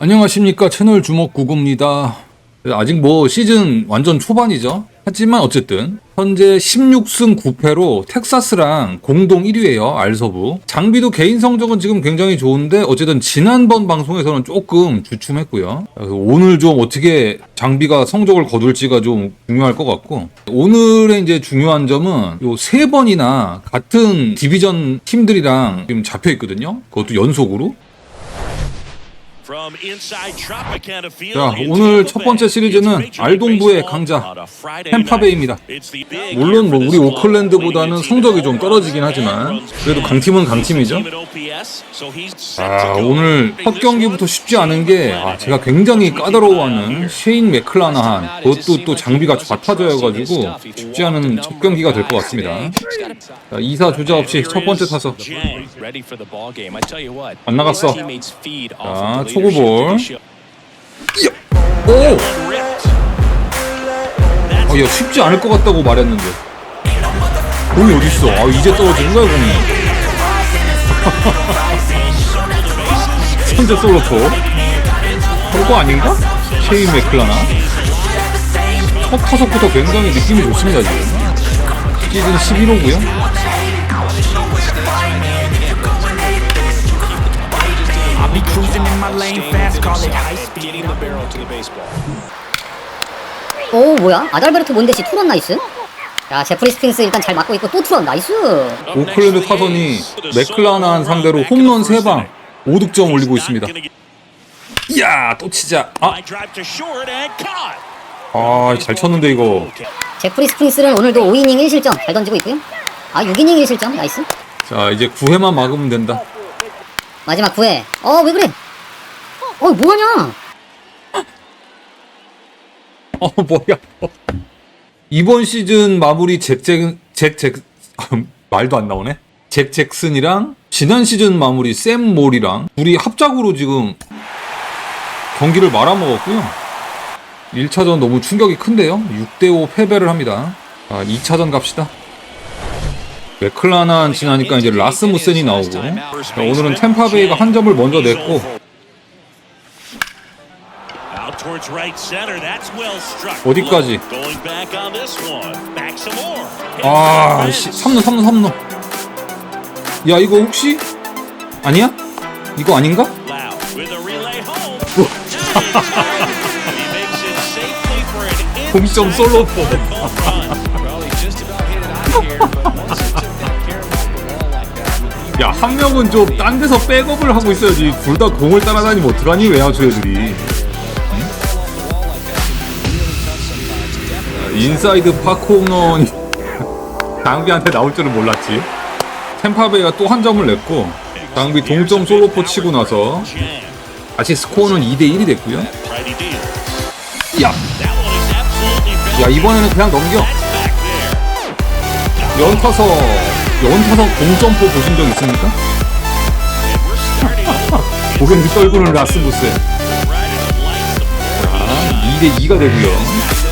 안녕하십니까 채널 주먹 구구입니다. 아직 뭐 시즌 완전 초반이죠. 하지만 어쨌든 현재 16승 9패로 텍사스랑 공동 1위예요 알서브. 장비도 개인 성적은 지금 굉장히 좋은데 어쨌든 지난번 방송에서는 조금 주춤했고요. 오늘 좀 어떻게 장비가 성적을 거둘지가 좀 중요할 것 같고 오늘의 이제 중요한 점은 요 세 번이나 같은 디비전 팀들이랑 지금 잡혀 있거든요. 그것도 연속으로. 자, 오늘 첫 번째 시리즈는 알동부의 강자 템파베이입니다. 물론 뭐 우리 오클랜드보다는 성적이 좀 떨어지긴 하지만 그래도 강팀은 강팀이죠. 아 오늘 첫 경기부터 쉽지 않은 게 아, 제가 굉장히 까다로워하는 쉐인 맥클라나한 그것도 또 장비가 좌타자여가지고 쉽지 않은 첫 경기가 될 것 같습니다. 자, 2사 주자 없이 첫 번째 타석. 안 나갔어. 자, 초구볼. 오! 어, 야 쉽지 않을 것 같다고 말했는데 공이 어딨어? 아 이제 떨어지는 거야 공이 천재 솔로포 그거 아닌가? 쉐인 맥클라나 첫 타석부터 굉장히 느낌이 좋습니다 지금 시즌 11호고요 I'll be cruising in my lane fast, call it high speed. 오 뭐야? 아달베르토 몬데시 투런 나이스? 야 제프리 스핑스 일단 잘 맞고 있고 또 투런 나이스! 오클랜드 타선이 맥클라나한 상대로 홈런 3방 5득점 올리고 있습니다. 이야 또 치자. 아. 아, 잘 쳤는데 이거. 제프리 스핑스는 오늘도 5이닝 1실점 잘 던지고 있고요. 아 6이닝 1실점? 나이스. 자, 이제 9회만 막으면 된다. 마지막 9회. 어 왜 그래 어 뭐하냐 어, 뭐야. 이번 시즌 마무리 잭잭, 잭잭, 말도 안 나오네. 잭 잭슨이랑 지난 시즌 마무리 샘 몰이랑 둘이 합작으로 지금 경기를 말아먹었고요. 1차전 너무 충격이 큰데요. 6대5 패배를 합니다. 자, 2차전 갑시다. 맥클라난 지나니까 이제 라스무센이 나오고 자, 오늘은 템파베이가 한 점을 먼저 냈고 어디까지? 아, 씨, 3루, 3루, 3루. 야, 이거 혹시? 아니야? 이거 아닌가? 공점 솔로포. 야, 한 명은 좀 딴 데서 백업을 하고 있어야지. 둘 다 공을 따라다니면 어떡하니, 외야수 애들이. 인사이드 홈런이 장비한테 나올 줄은 몰랐지. 템파베이가 또 한 점을 냈고, 장비 동점 솔로포 치고 나서 다시 스코어는 2대 1이 됐고요. 야! 야, 이번에는 그냥 넘겨. 연타석, 연타석 공점포 보신 적 있습니까? 고객이 떨구는 라스무스. 자, 2대 2가 되고요.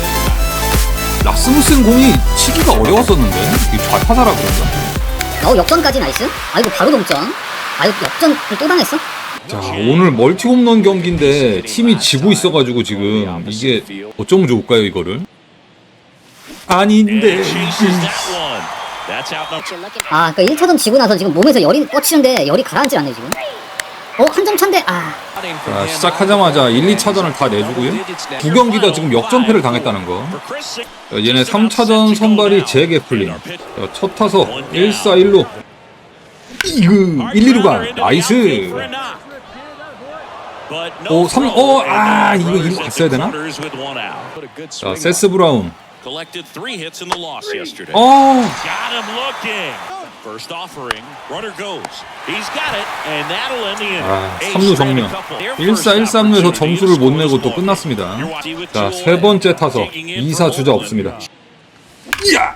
라스무슨 공이 치기가 어려웠었는데, 이 좌타자라 그런가? 어 역전까지 나이스 아이고 바로 동점 아이고 역전을 또 당했어 자, 오늘 멀티 홈런 경기인데 팀이 지고 있어가지고 지금 이게 어쩌면 좋을까요, 이거를? 아닌데. 아 그니까 1차전 지고 나서 지금 몸에서 열이 뻗치는데 열이 가라앉질 않네 지금 어한점 차인데 아 자, 시작하자마자 1, 2차전을 다 내주고요. 두 경기 다 지금 역전패를 당했다는 거. 자, 얘네 3차전 선발이 잭 애플린. 자, 첫 타석 1, 4, 1로. 이거 1, 2루 간. 나이스. 오, 3, 어, 아, 이거 1루 갔어야 되나? 자, 세스 브라운. 어. First offering. Runner goes. He's got it, and that'll end the inning. 아, Ace 3루 ran a 정면. couple. 1사 1삼루에서 점수를 못 내고 또 끝났습니다. 자, 세 번째 타석 2사 주자 없습니다. 이야!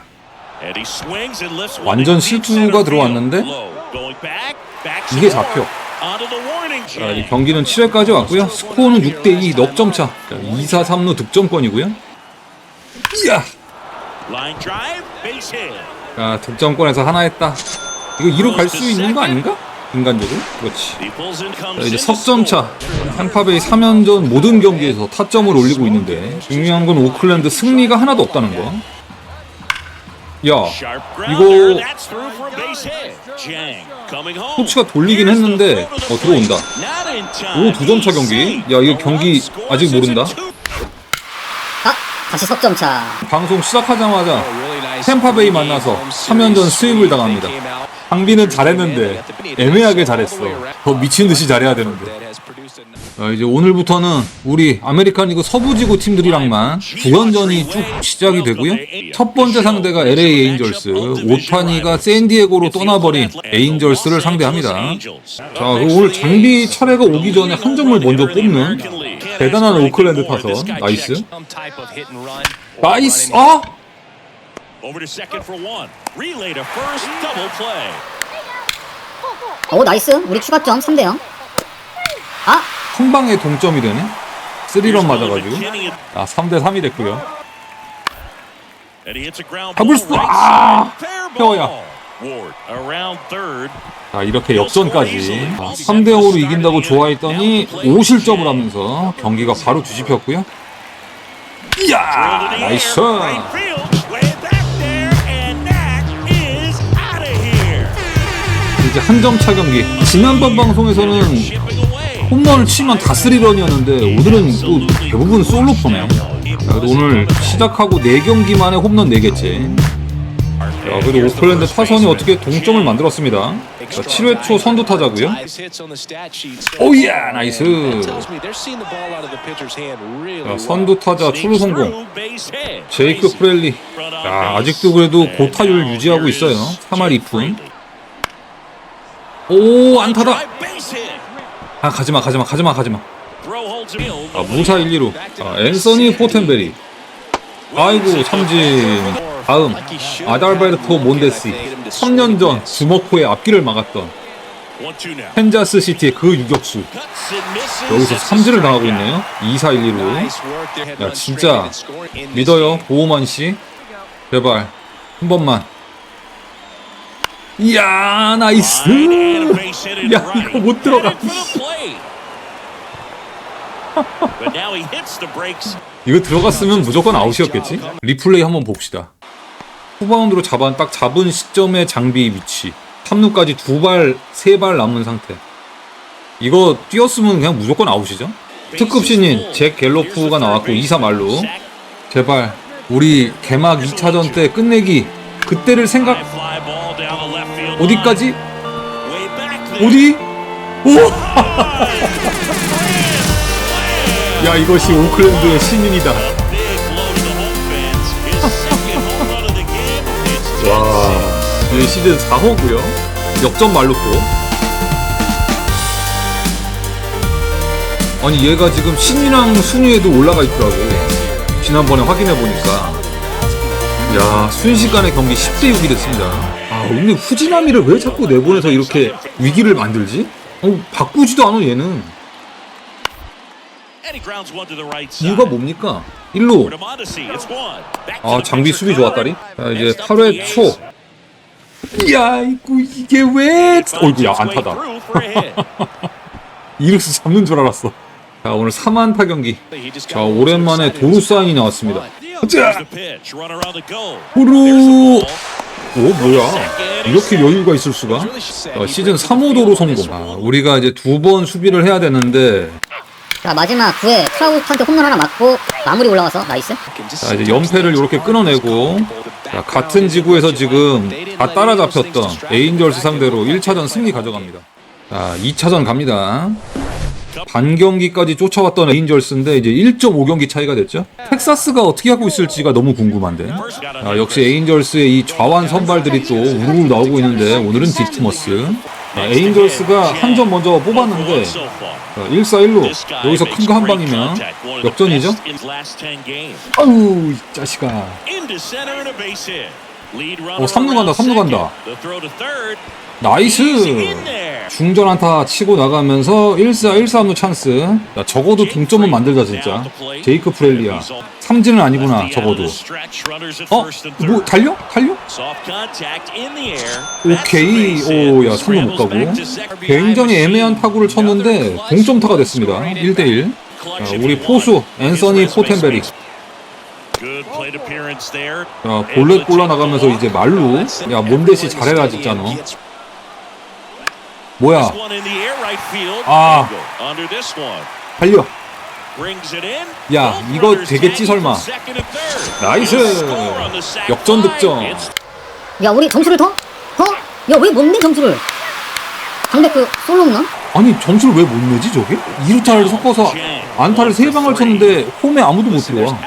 And he swings and lifts one 완전 실투가 들어왔는데 이게. 잡혀. 자, 이. 경기는 7회까지 왔고요. 스코어는 6대2 넉점 차. 자, 2사 3루 득점권이고요. 이야! 자, 득점권에서 하나 했다. 이거 2루 갈수 있는 거 아닌가? 인간적으로 그렇지 자, 이제 석점차. 템파베이 3연전 모든 경기에서 타점을 올리고 있는데 중요한 건 오클랜드 승리가 하나도 없다는 거. 야, 이거. 코치가 돌리긴 했는데 어 들어온다. 오, 두 점차 경기. 야, 이거 경기 아직 모른다. 아 다시 석점차 방송 시작하자마자 템파베이 만나서 3연전 수입을 당합니다. 장비는 잘했는데 애매하게 잘했어. 더 미친 듯이 잘해야 되는데. 자, 이제 오늘부터는 우리 아메리칸 리그 서부지구 팀들이랑만 9연전이 쭉 시작이 되고요. 첫 번째 상대가 LA 에인절스, 오타니가 샌디에고로 떠나버린 에인절스를 상대합니다. 자, 그리고 오늘 장비 차례가 오기 전에 한 점을 먼저 뽑는 대단한 오클랜드 타선. 나이스. 나이스! 아! Over to second for one. Relay to first. Double play. 오 나이스 우리 추가점 3대 0 아 한 방에 동점이 되네? 3런 맞아가지고. McKinney 아, 3대 3이 됐고요. And he hits a ground 잡을 수- right 아! side. Fair 태워야. ball. Ward around third. 자, 이렇게 역전까지 3대 5로 이긴다고 좋아했더니 5실점을 하면서 경기가 바로 뒤집혔고요. 이야! 나이스! Right field. 이제 한 점 차 경기. 지난번 방송에서는. 홈런을 치면 다 3런이었는데 오늘은 또 대부분 솔로 포네. 자, 그래도 오늘 시작하고 4경기 만에 홈런 4개째. 자, 그래도 오클랜드 타선이 어떻게 동점을 만들었습니다. 자, 7회 초 선두 타자고요. 오야 나이스. 자, 선두 타자 출루 성공. 제이크 프렐리. 야, 아직도 그래도 고타율 유지하고 있어요. 3할 2푼. 오 안타다. 아 가지마 가지마 가지마 가지마. 아, 무사 1, 2루. 아, 앤서니 포텐베리. 아이고 삼진. 다음 아달베르토 몬데시. 3년 전 주먹포의 앞길을 막았던. 펜자스 시티의 그 유격수. 여기서 삼진을 당하고 있네요. 2, 4, 1, 2루. 야 진짜 믿어요 보호만 씨. 제발 한 번만. 이야 나이스. 야. 이거 못 들어가. 이거 들어갔으면 무조건 아웃이었겠지? 리플레이 한번 봅시다. 후바운드로 잡아 딱 잡은 시점의 장비 위치. 3루까지 두 발, 세 발 남은 상태. 이거 뛰었으면 그냥 무조건 아웃이죠? 특급 신인 잭 갤로프가 나왔고 2사 말로 제발 우리 개막 2차전 때 끝내기 그때를 생각 어디까지? 어디? 오! 야 이것이 오클랜드의 신인이다. 와, 이 시즌 4호고요. 역전 말루코. 아니 얘가 지금 신인왕 순위에도 올라가 있더라고. 지난번에 확인해 보니까. 야, 순식간에 경기 10대 6이 됐습니다. 아, 근데 후지나미를 왜 자꾸 내보내서 이렇게 위기를 만들지? 어, 바꾸지도 않아 얘는. 이유가 뭡니까? 1루. To Mondesi. It's one. Back to 아 장비 수비. 좋았다리 자 이제 Next up, 8회 the 초. 야 이거 이게 왜 Finds 어이구 야 its way 안타다. 이루스 잡는 줄 알았어 자 오늘 3안타 경기 자 오랜만에 도루 사인이 나왔습니다 자. 도루 오 뭐야? 이렇게 여유가 있을 수가? 자, 시즌 3호 도루 성공. 아, 우리가 이제 두 번 수비를 해야 되는데. 자 마지막 9회 트라우트 한테 홈런 하나 맞고 마무리 올라와서 나이스. 자 이제 연패를 이렇게 끊어내고. 자, 같은 지구에서 지금 다 따라잡혔던 에인절스 상대로 1차전 승리 가져갑니다. 자 2차전 갑니다. 반경기까지 쫓아왔던 에인절스인데 이제 1.5경기 차이가 됐죠. 텍사스가 어떻게 하고 있을지가 너무 궁금한데. 자, 역시 에인절스의 이 좌완 선발들이 또 우르르 나오고 있는데 오늘은 디트머스. 자, 에인절스가 한 점 먼저 뽑았는데. 자, 1사1루 This guy 여기서 makes 큰거 한 방이면 역전이죠. best in his last 10 games. 아우 이 자식아. 어, 삼루 간다, around 삼루 간다. 나이스. 중전 안타 치고 나가면서 1사 1사무 찬스. 야, 적어도 동점은 만들자 진짜. 제이크 프렐리야 삼진은 아니구나 적어도. 어? 뭐 달려? 달려? 오케이. 오야 3루 못 가고. 굉장히 애매한 타구를 쳤는데 동점타가 됐습니다. 1대1 우리 포수 앤서니 포텐베리. 야 볼넷 골라 나가면서 이제 말루. 야 몬데시 잘해라 진짜 너 뭐야 아. 달려 야, 이거 되겠지, 설마. 나이스 역전 득점 야 우리 점수를 더? 더? 야왜 못 내 점수를? 강백그 솔로 없나? 아니 점수를 왜 못 내지 저게? 2루타를 섞어서 안타를 3방을 쳤는데 홈에 아무도 못 들어와.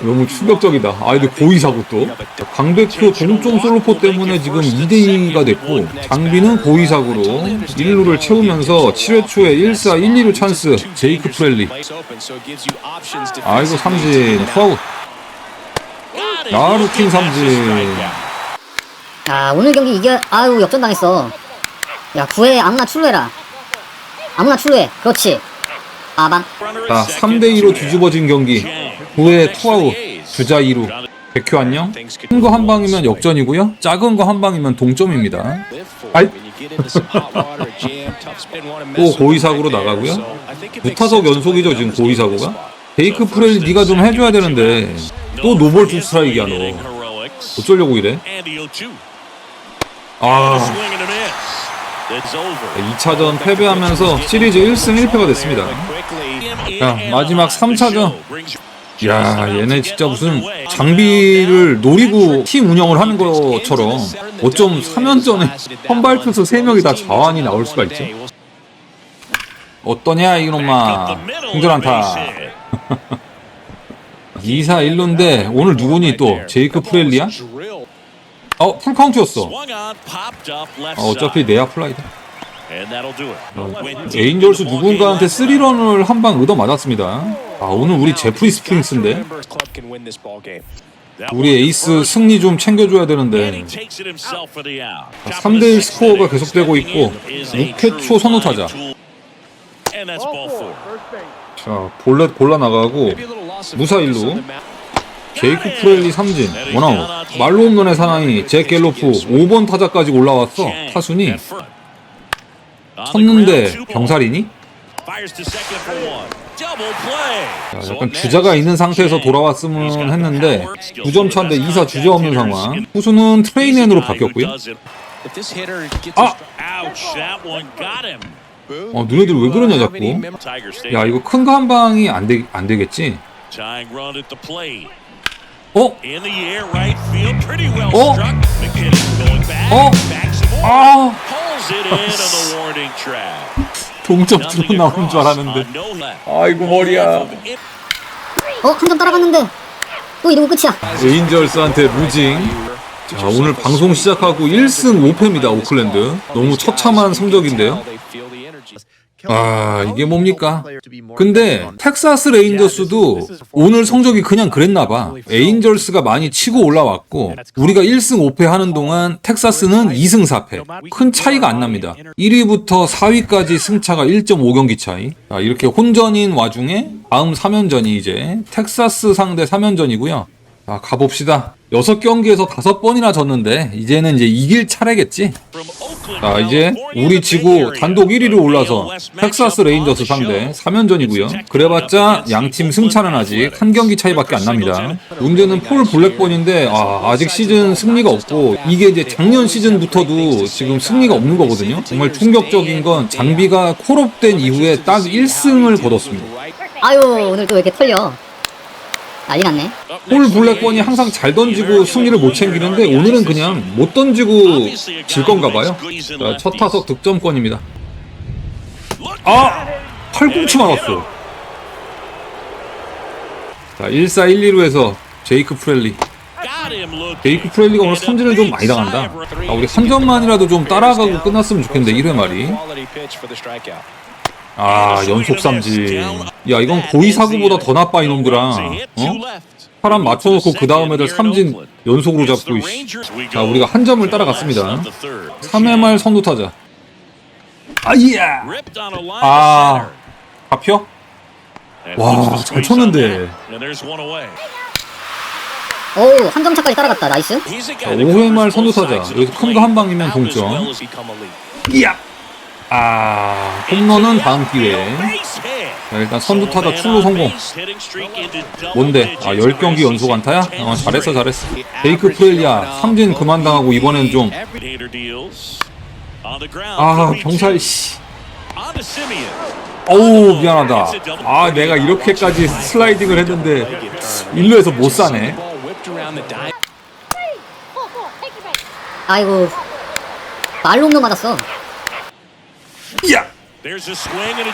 너무 충격적이다. 아 근데 고의사고 또. 강백호 동점 솔로포 때문에 지금 2대2가 됐고 장비는 고의사고로 1루를 채우면서 7회 초에 1사 1, 2루 찬스 제이크 프렐리. 아이고 삼진 투아웃 야, 루틴 삼진. 아 오늘 경기 이겨 아유 역전 당했어 야 9회 아무나 출루해라. 아무나 출루해. 그렇지. 아방 자 3대2로 뒤집어진 경기. 9회 투아웃 주자 2루. 백효 안녕? 큰 거 한 방이면 역전이고요. 작은 거 한 방이면 동점입니다. 아이. 또 고의사고로 나가고요. 무타석 연속이죠 지금 고의사고가? 베이크 프레일 네가 좀 해줘야 되는데. 또 노볼 투 스트라이크야 너 어쩌려고 이래? 아 2차전 패배하면서 시리즈 1승 1패가 됐습니다. 자 마지막 3차전. 야 얘네 진짜 무슨 장비를 노리고 팀 운영을 하는 것처럼 어쩜 3연전에 선발 투수 3명이 다 자완이 나올 수가 있지 어떠냐 이놈아. 공전한타. 2사 1루인데 오늘 누구니 또 제이크 프렐리야? 어 풀카운트였어. 어, 어차피 내야 플라이다. 에인절스 누군가한테 3런을 한 방 얻어 맞았습니다. 아 오늘 우리 제프리 스프링스인데? 우리 에이스 승리 좀 챙겨줘야 되는데. 3대1 스코어가 계속되고 있고 6회 초 선호 타자. 자 볼넷 골라 나가고 무사 1루 제이크 프렐리 삼진. 원아웃 말로 홈런의 사나이 잭 갤로프 5번 타자까지 올라왔어. 타순이. 쳤는데 병살이니? 자, 약간 주자가 있는 상태에서 돌아왔으면 했는데 9점 차인데 2사 주자 없는 상황. 후수는 트레이넨으로 바뀌었고요. 아! 어 너네들 왜 그러냐 자꾸? 야 이거 큰 거 한 방이 안, 되, 안 되겠지? 어? 어? 어? 어? 아. 동점 들어 나오는 줄 알았는데. 아이고 머리야. 어 한 점 따라갔는데. 또 이러고 끝이야. 레인저스한테 루징. 자 오늘 방송 시작하고 1승 5패입니다 오클랜드. 너무 처참한 성적인데요 아 이게 뭡니까? 근데 텍사스 레인저스도 오늘 성적이 그냥 그랬나 봐. 에인절스가 많이 치고 올라왔고 우리가 1승 5패 하는 동안 텍사스는 2승 4패. 큰 차이가 안 납니다. 1위부터 4위까지 승차가 1.5경기 차이. 자, 이렇게 혼전인 와중에 다음 3연전이 이제 텍사스 상대 3연전이고요. 자 가봅시다 6경기에서 5번이나 졌는데 이제는 이제 이길 차례겠지? 자 이제 우리 지구 단독 1위로 올라서 텍사스 레인저스 상대 3연전이고요. 그래봤자 양팀 승차는 아직 한 경기 차이밖에 안 납니다. 문제는 폴 블랙본인데 아, 아직 시즌 승리가 없고 이게 이제 작년 시즌부터도 지금 승리가 없는 거거든요. 정말 충격적인 건 장비가 콜업된 이후에 딱 1승을 거뒀습니다. 아유 오늘 또 왜 이렇게 털려 난리 났네. 폴 블랙본이 항상 잘 던지고 승리를 못 챙기는데 오늘은 그냥 못 던지고 질 건가 봐요. 자, 첫 타석 득점권입니다. 아! 팔꿈치 맞았어. 자 1사 1, 2루에서 제이크 프렐리. 제이크 프렐리가 오늘 삼진을 좀 많이 당한다. 아, 우리 한 점만이라도 좀 따라가고 끝났으면 좋겠는데 1회 말이 아 연속 삼진 야 이건 고의 사고보다 더 나빠 이놈들아. 어? 사람 맞춰놓고 그 다음 애들 삼진 연속으로 잡고 이씨. 자 우리가 한 점을 따라갔습니다. 3회 말 선두 타자. 아이야! 아 잡혀? 와, 잘 쳤는데. 어우 한점 차까지 따라갔다. 나이스. 자, 5회 말 선두 타자. 여기서 큰 거 한 방이면 동점. 이야 아 홈런은 다음 기회에. 자, 일단 선두 타자 출루 성공. 뭔데? 아 10경기 연속 안타야? 어, 잘했어 잘했어. 베이크 프렐리아 삼진 그만 당하고 이번엔 좀. 아 병살 씨. 어우 미안하다. 아 내가 이렇게까지 슬라이딩을 했는데 1루에서 못 사네. 아이고. 말로 홈런 맞았어. 이 야!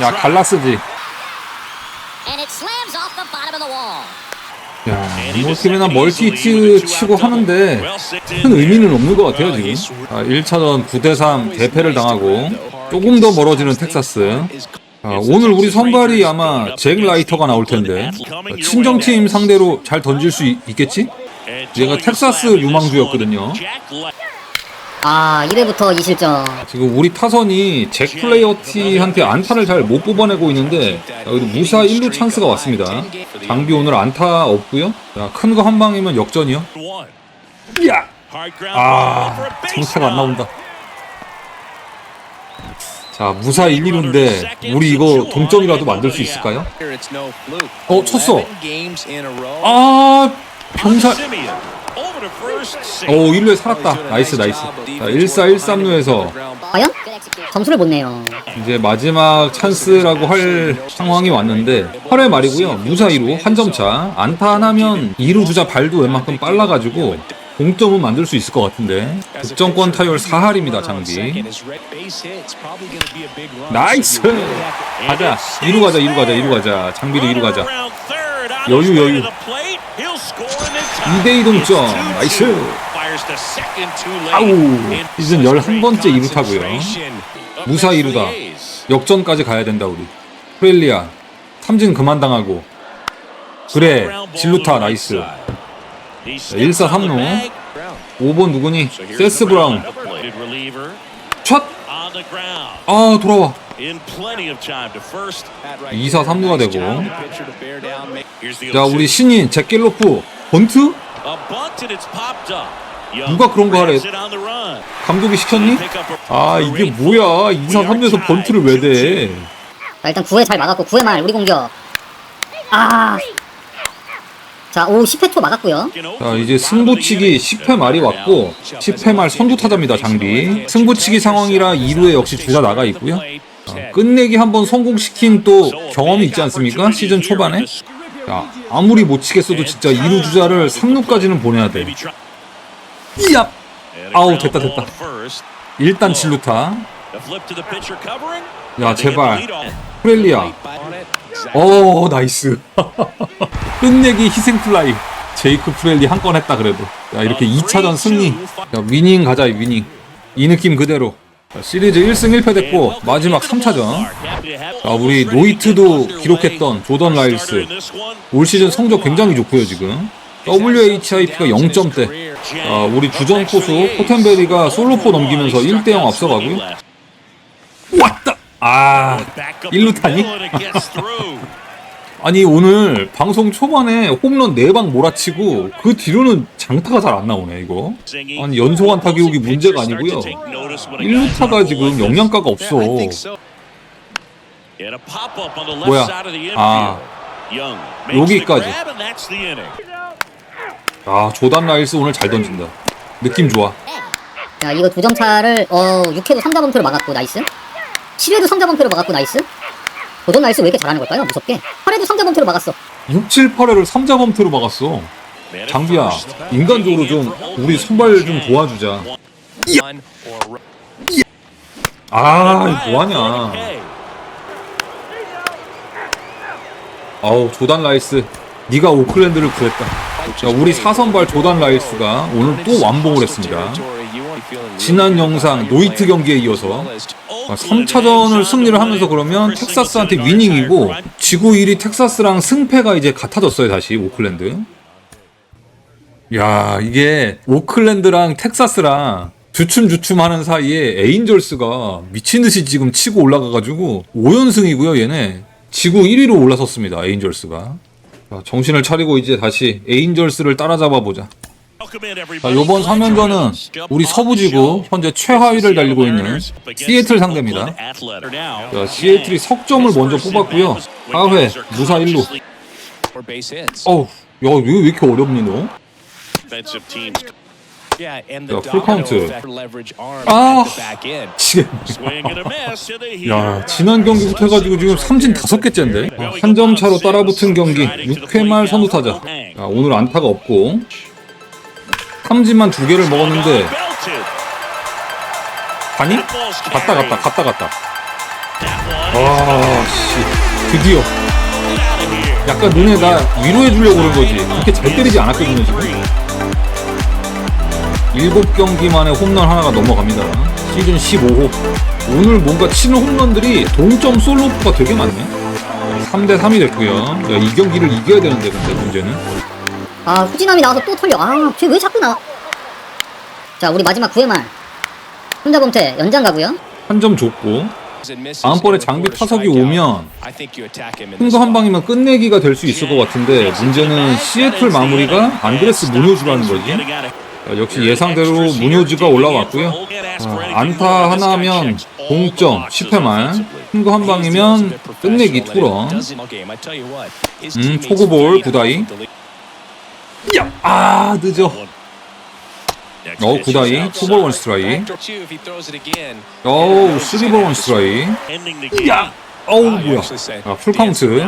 야 갈라스지. 야 이번 팀이나 멀티 히트 치고 하는데 큰 의미는 없는 것 같아요 지금. 아, 1차전 9대3 대패를 당하고 조금 더 멀어지는 텍사스. 아, 오늘 우리 선발이 아마 잭 라이터가 나올 텐데 친정팀 상대로 잘 던질 수 있, 있겠지? 얘가 텍사스 유망주였거든요. 아 1회부터 2실점 지금 우리 타선이 잭 플레이어티한테 안타를 잘 못 뽑아내고 있는데 여기도 무사 1루 찬스가 왔습니다. 장비 오늘 안타 없고요. 큰 거 한 방이면 역전이요. 야! 아 정체가 안 나온다. 자 무사 1, 2루인데 우리 이거 동점이라도 만들 수 있을까요? 어 쳤어. 아 병살 오 1루에 살았다. 나이스 나이스. 자 1사 1삼루에서 과연? 점수를 못 내요. 이제 마지막 찬스라고 할 상황이 왔는데 8회 말이고요. 무사 2루 한 점차. 안타 하나면 2루 주자 발도 웬만큼 빨라가지고 공점은 만들 수 있을 것 같은데 득점권 타율 4할입니다 장비. 나이스! 가자. 2루 가자 2루 가자 2루 가자. 장비도 2루 가자. 여유, 여유. 2대2 동점. 나이스. 아우 시즌 11번째 2루 타고요. 무사 2루다. 역전까지 가야 된다 우리. 프렐리아 삼진 그만 당하고. 그래 진루타 나이스. 1사 3루. 5번 누구니? 세스 브라운. 첫! 아 돌아와. 2사 3루가 되고. 자 우리 신인 잭gel로프 번트? 누가 그런 거 하래? 감독이 시켰니? 아 이게 뭐야? 2사 3루에서 번트를 왜 대? 자 일단 9회 잘 막았고 9회 말 우리 공격. 아. 자, 오 10회 초 막았고요. 자 이제 승부치기 10회 말이 왔고 10회 말 선두 타자입니다 장비. 승부치기 상황이라 2루에 역시 주자 나가 있고요. 어, 끝내기 한번 성공시킨 또 경험이 있지 않습니까? 시즌 초반에 자 아무리 못 치겠어도 진짜 2루 주자를 3루까지는 보내야 돼. 이야 아우 됐다 됐다. 일단 7루타. 야 제발. 프렐리아. 오 나이스. 끝내기 희생 플라이. 제이크 프렐리 한 건 했다 그래도. 야 이렇게 2차전 승리. 야 위닝 가자 위닝. 이 느낌 그대로. 자, 시리즈 1승 1패 됐고 마지막 3차전. 자 우리 노이트도 기록했던 조던 라일스. 올 시즌 성적 굉장히 좋고요 지금. WHIP가 0점대. 아, 우리 주전 포수 포텐베리가 솔로포 넘기면서 1대0 앞서가고요. 왔다! 아 1루 타니? 아니 오늘 방송 초반에 홈런 4방 몰아치고 그 뒤로는 장타가 잘 안 나오네 이거 아니 연속 안타 기록이 문제가 아니고요 1루타가 지금 영양가가 없어 뭐야? 아 여기까지. 아 조단 라일스 오늘 잘 던진다 느낌 좋아 자, 이거 두 점 차를 어 6회도 3자 범퇴로 막았고 나이스. 7회도 3자 범퇴로 막았고 나이스. 도전 나이스 왜 이렇게 잘하는 걸까요? 무섭게. 8회도 3자 범퇴로 막았어. 6, 7, 8회를 3자 범퇴로 막았어. 장비야 인간적으로 좀 우리 선발 좀 도와주자. 아 뭐하냐. 아우 조단 라이스. 네가 오클랜드를 구했다. 자 우리 사선발 조단 라이스가 오늘 또 완봉을 했습니다 지난 영상 노이트 경기에 이어서 3차전을 승리를 하면서 그러면 텍사스한테 위닝이고 지구 1위 텍사스랑 승패가 이제 같아졌어요 다시 오클랜드. 야 이게 오클랜드랑 텍사스랑 주춤주춤 하는 사이에 에인절스가 미친 듯이 지금 치고 올라가가지고 5연승이고요 얘네. 지구 1위로 올라섰습니다 에인절스가. 자, 정신을 차리고 이제 다시 에인절스를 따라잡아 보자 자, 요번 3연전은 우리 서부지구 현재 최하위를 달리고 있는 시애틀 상대입니다. 자, 시애틀이 석점을 먼저 뽑았고요. 4회 무사 1루. Or base hits. 어우, 야, 이거 왜 이렇게 어렵니 너? Defensive teams Yeah, and 자, the 풀 domino 카운트. effect leverage arm 아. 지금 야. 지난 경기부터 해가지고 지금 삼진 다섯 개째인데 한점 차로 따라붙은 경기 6회 말 선두 타자. 자, 오늘 안타가 없고 삼진만 두 개를 먹었는데. 가니? 갔다 갔다 갔다 갔다. 아, 씨, 드디어 약간 눈에 나 위로해 주려고 그런 거지. 그렇게 잘 때리지 않았거든요 지금. 일곱 경기 만에 홈런 하나가 넘어갑니다. 시즌 15호. 오늘 뭔가 치는 홈런들이 동점 솔로가 되게 많네. 3대 3이 됐고요. 야, 이 경기를 이겨야 되는데 근데 문제는 아 후진함이 나와서 또 털려 아걔 왜 자꾸 나와 자 우리 마지막 9회 말 혼자 범퇴 연장 가고요 한 점 줬고 다음번에 장비 타석이 오면 거한 방이면 끝내기가 될 수 있을 것 같은데 문제는 시애틀 마무리가 안드레스 무뇨즈라는 거지. 자, 역시 예상대로 무뇨즈가 올라왔고요. 아, 안타 하나 하면 동점 10회 말. 큰거한 방이면 끝내기 투런. 음, 초구볼 구다이. 야, 아 늦어. 어 구다이 투볼 원 스트라이. 어우 쓰리볼 원 스트라이. 야, 어우 뭐야. 아, 풀 카운트.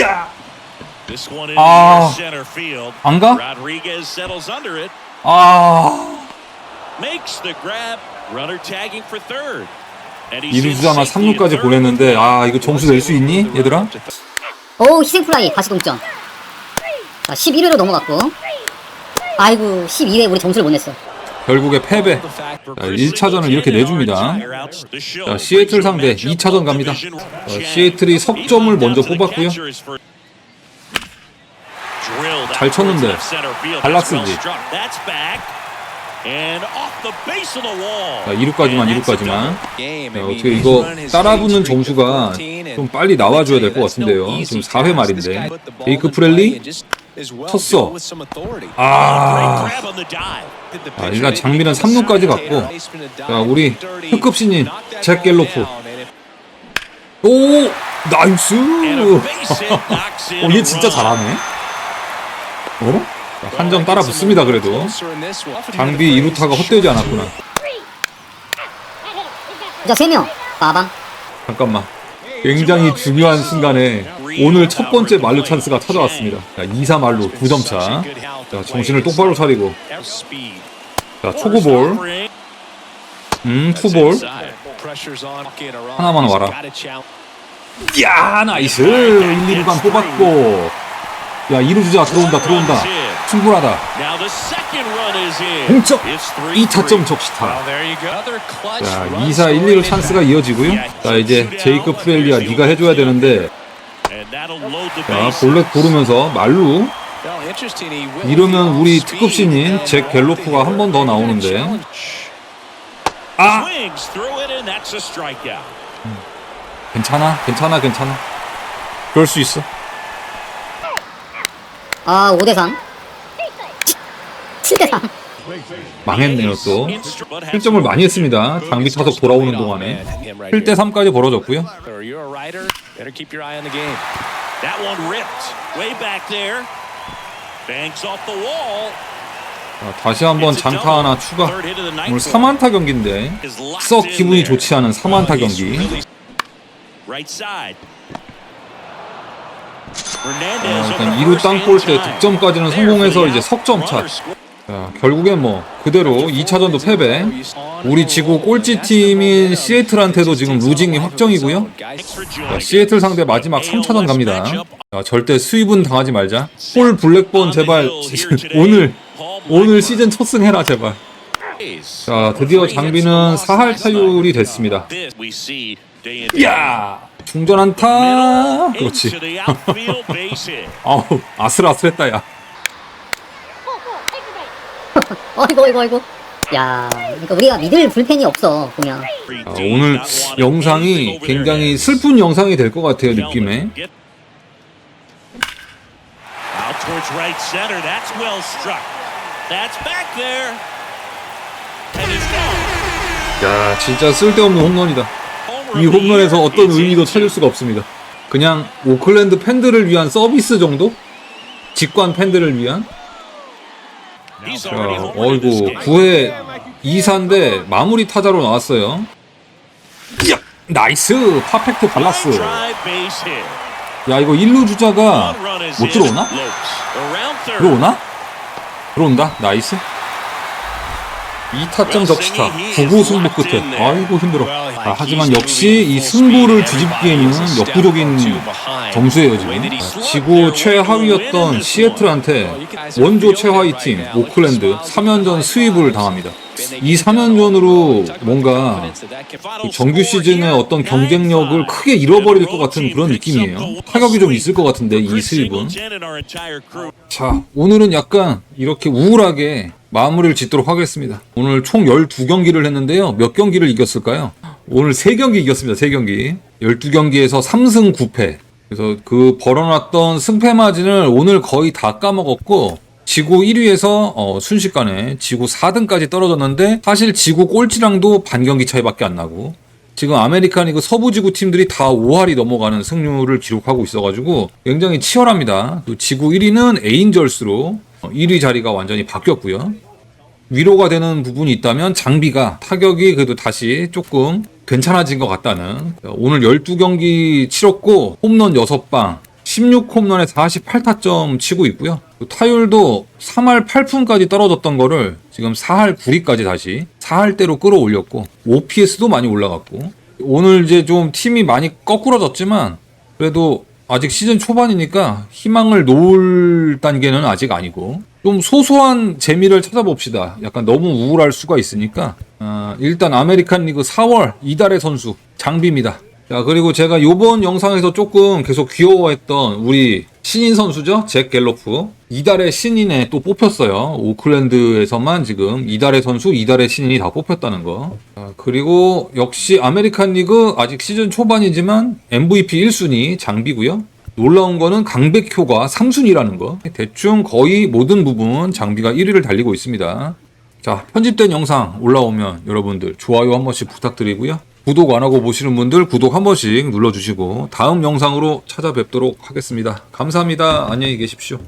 야, 아. 안 가? Rodriguez settles under it. 아. Makes the grab. Runner tagging for third. And he's in 이루주자마 safety at 3루까지 third. 보냈는데 아 이거 점수 낼 수 있니 얘들아? 오 희생플라이 다시 동점 자 11회로 넘어갔고 아이고 12회 우리 점수를 못 냈어 결국에 패배. 자, 1차전을 이렇게 내줍니다. 자, 시애틀 상대 2차전 갑니다. 어, 시애틀이 석점을 먼저 뽑았고요. 잘 쳤는데 발락스지. 자, 2루까지만 2루까지만. 자, 어떻게 이거 따라붙는 점수가 좀 빨리 나와줘야 될 것 같은데요. 지금 4회 말인데. 베이크 프렐리 쳤어. 아, 아, 일단 장비는 3루까지 갔고. 자, 우리 특급 신인 잭 갤로프. 오, 나이스. 어, 얘 진짜 잘하네. 어? 한 점 따라 붙습니다 그래도. 장비 2루타가 헛되지 않았구나. 자 3명 빠방 잠깐만. 굉장히 중요한 순간에 오늘 첫 번째 말루 찬스가 찾아왔습니다. 자, 2사 말루 9점 차. 자, 정신을 똑바로 차리고. 자, 초구볼. 음, 투볼. 하나만 와라. 야, 나이스. 1, 2루간 뽑았고. 야, 2루 주자 들어온다, 들어온다. 충분하다. 공적 2타점 적시타. 자, 2사 1, 2루 찬스가 이어지고요. 자, 이제 제이크 프렐리아 네가 해줘야 되는데 자, 볼넷 고르면서 말루. 이러면 우리 특급 신인 잭 갤로프가 한 번 더 나오는데. 아! 괜찮아 괜찮아 괜찮아. 그럴 수 있어. 아 5대3 7대3 망했네요 또 실점을 많이 했습니다 장비 타석 돌아오는 동안에 7대 3까지 벌어졌고요. 자, 다시 한번 장타 하나 추가 오늘 for him. 3안타 경기인데 썩 기분이. 좋지 않은 3안타 경기. 어, 일단 on 2루 the 땅 first 볼 때. 득점까지는 성공해서 이제 out. 석점 차 Runner score. 자, 결국엔 뭐 그대로 2차전도 패배. 우리 지구 꼴찌 팀인 시애틀한테도 지금 루징이 확정이고요. 자, 시애틀 상대 마지막 3차전 갑니다. 자, 절대 수입은 당하지 말자. 폴 블랙번 제발 오늘 오늘 시즌 첫 승 해라 제발. 자, 드디어 장비는 4할 타율이 됐습니다. 야! 중전 안타. 그렇지. 아우, 아슬아슬했다 야. 어이구 어이구 어이구 야 그러니까 우리가 믿을 불펜이 없어 보면 아, 오늘 영상이 굉장히 슬픈 영상이 될 것 같아요 느낌에 Out towards right center. That's well struck. That's back there. And it's gone. 야 진짜 쓸데없는 홈런이다 이 홈런에서. 어떤 의미도 찾을 수가 없습니다 그냥 오클랜드 팬들을 위한 서비스 정도? 직관 팬들을 위한 자, 어이구 game. 9회 2사인데 마무리 타자로 나왔어요 야, 나이스 base hit. 야 이거 1루 주자가 못. 들어오나? 들어오나? 들어온다 나이스 2타점 적시타 9구 승부 끝에 아이고 힘들어 아, 하지만 역시 이 승부를 뒤집기에는 역부족인 점수예요 지금. 아, 지구 최하위였던 시애틀한테 원조 최하위 팀 오클랜드 3연전 스윕을 당합니다. 이 3연전으로 뭔가 그 정규 시즌의 어떤 경쟁력을 크게 잃어버릴 것 같은 그런 느낌이에요. 타격이 좀 있을 것 같은데 이 스윕은. 자, 오늘은 약간 이렇게 우울하게 마무리를 짓도록 하겠습니다. 오늘 총 12경기를 했는데요. 몇 경기를 이겼을까요? 오늘 3경기 이겼습니다. 3경기. 12경기에서 3승 9패. 그래서 그 벌어놨던 승패 마진을 오늘 거의 다 까먹었고 지구 1위에서 어, 순식간에 지구 4등까지 떨어졌는데 사실 지구 꼴찌랑도 반 경기 차이밖에 안 나고 지금 아메리칸 리그 서부 지구 팀들이 다 5할이 넘어가는 승률을 기록하고 있어가지고 굉장히 치열합니다. 또 지구 1위는 에인절스로 1위 자리가 완전히 바뀌었고요. 위로가 되는 부분이 있다면 장비가 타격이 그래도 다시 조금 괜찮아진 것 같다는 오늘 12경기 치렀고 홈런 6방 16홈런에 48타점 치고 있고요. 또 타율도 3할 8푼까지 떨어졌던 거를 지금 4할 9리까지 다시 4할대로 끌어올렸고 OPS도 많이 올라갔고 오늘 이제 좀 팀이 많이 거꾸러졌지만 그래도 아직 시즌 초반이니까 희망을 놓을 단계는 아직 아니고 좀 소소한 재미를 찾아봅시다. 약간 너무 우울할 수가 있으니까. 아, 일단 아메리칸 리그 4월 이달의 선수 장비입니다. 자 그리고 제가 요번 영상에서 조금 계속 귀여워했던 우리 신인 선수죠? 잭 갤로프. 이달의 신인에 또 뽑혔어요. 오클랜드에서만 지금 이달의 선수 이달의 신인이 다 뽑혔다는 거. 자, 그리고 역시 아메리칸 리그 아직 시즌 초반이지만 MVP 1순위 장비고요 놀라운 거는 강백효가 3순위라는 거 대충 거의 모든 부분 장비가 1위를 달리고 있습니다 자, 편집된 영상 올라오면 여러분들 좋아요 한 번씩 부탁드리고요. 구독 안 하고 보시는 분들 구독 한 번씩 눌러주시고 다음 영상으로 찾아뵙도록 하겠습니다. 감사합니다. 안녕히 계십시오.